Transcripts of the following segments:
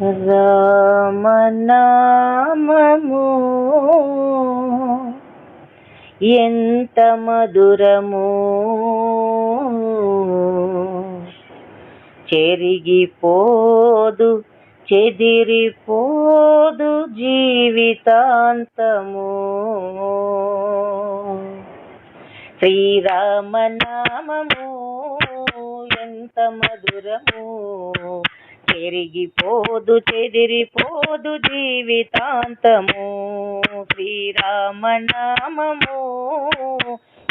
రామనామము. ఎంత మధురము. చెరిగిపోదు చెదిరిపోదు జీవితాంతము. శ్రీరామనామము ఎంత మధురము. పెరిగిపోదు చెదిరిపోదు జీవితాంతము. శ్రీరామనామము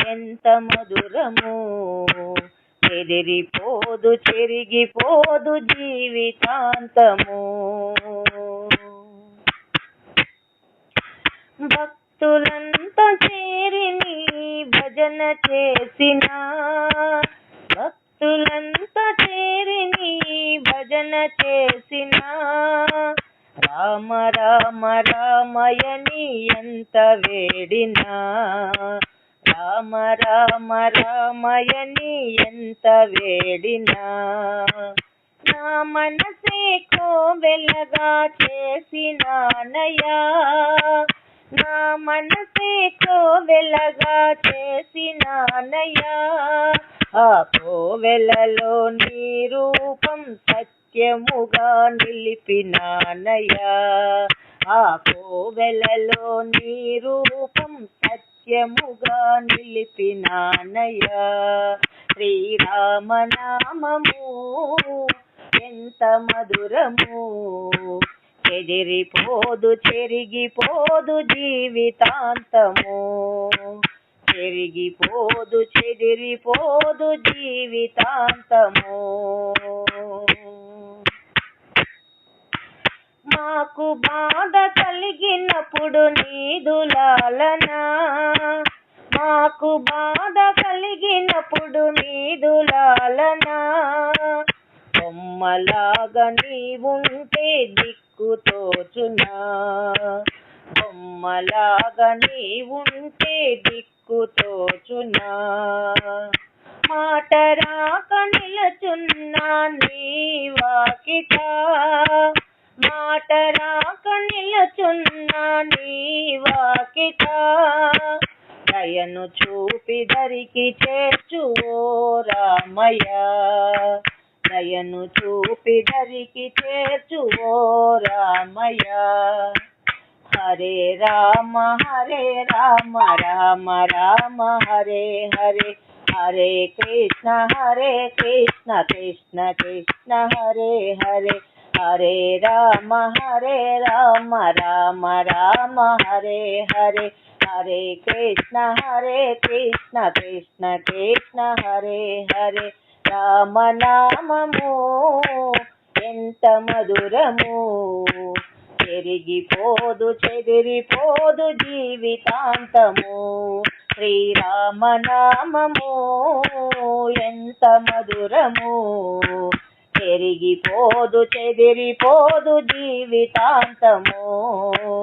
ఎంత మధురము. చెదిరిపోదు చెరిగిపోదు జీవితాంతము. భక్తులంతా చేరిని భజన చేసిన భక్తుల రామ రామ రామయని ఎంత వేడినా రామ రామ రామయని ఎంత వేడినా నా మనసే కోవెలగా చేసినానయా నా మనసే కోవెలగా చేసినానయా ఆ కోవెలలో నీ రూపం సత్యముగా నిలిపినానయ్యా. ఆ కోవెలలో నీ రూపం సత్యముగా నిలిపినానయ్యా. శ్రీరామనామము ఎంత మధురము. చెదిరిపోదు చెరిగిపోదు జీవితాంతము. చెరిగిపోదు చెదిరిపోదు జీవితాంతము. మాకు బాధ కలిగినప్పుడు నీదు లాలనా. మాకు బాధ కలిగినప్పుడు నీదు లాలనా. బొమ్మలాగా నీవుంటే దిక్కు తోచునా. బొమ్మలాగా ఉంటే దిక్కు తోచునా. మాట రాక నిలచున్నా నీ వాకిట. మాట రాక నిలచున్నా నీ వాకిట. దయను చూపి దరికి చేర్చు ఓ రామయ్య. దయను చూపి దరికి చేర్చు ఓ రామయ్య. హరే రామ హరే రామ రామ రామ హరే హరే హరే కృష్ణ హరే కృష్ణ కృష్ణ కృష్ణ హరే హరే హరే రామ హరే రామ రామ రామ హరే హరే హరే కృష్ణ హరే కృష్ణ కృష్ణ కృష్ణ హరే హరే రామ నామము ఎంత మధురము. చెరిగిపోదు చెదిరిపోదు జీవితాంతము. శ్రీరామనామము ఎంత మధురము. చెరిగిపోదు చెదిరిపోదు జీవితాంతము.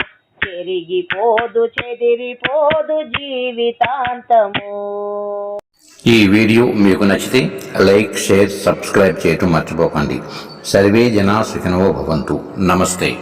చెరిగిపోదు చెదిరిపోదు జీవితాంతము. ఈ వీడియో మీకు నచ్చితే లైక్ షేర్ సబ్స్క్రైబ్ చేయటం మర్చిపోకండి. సర్వే జనా సుఖినవో భవంతు. నమస్తే.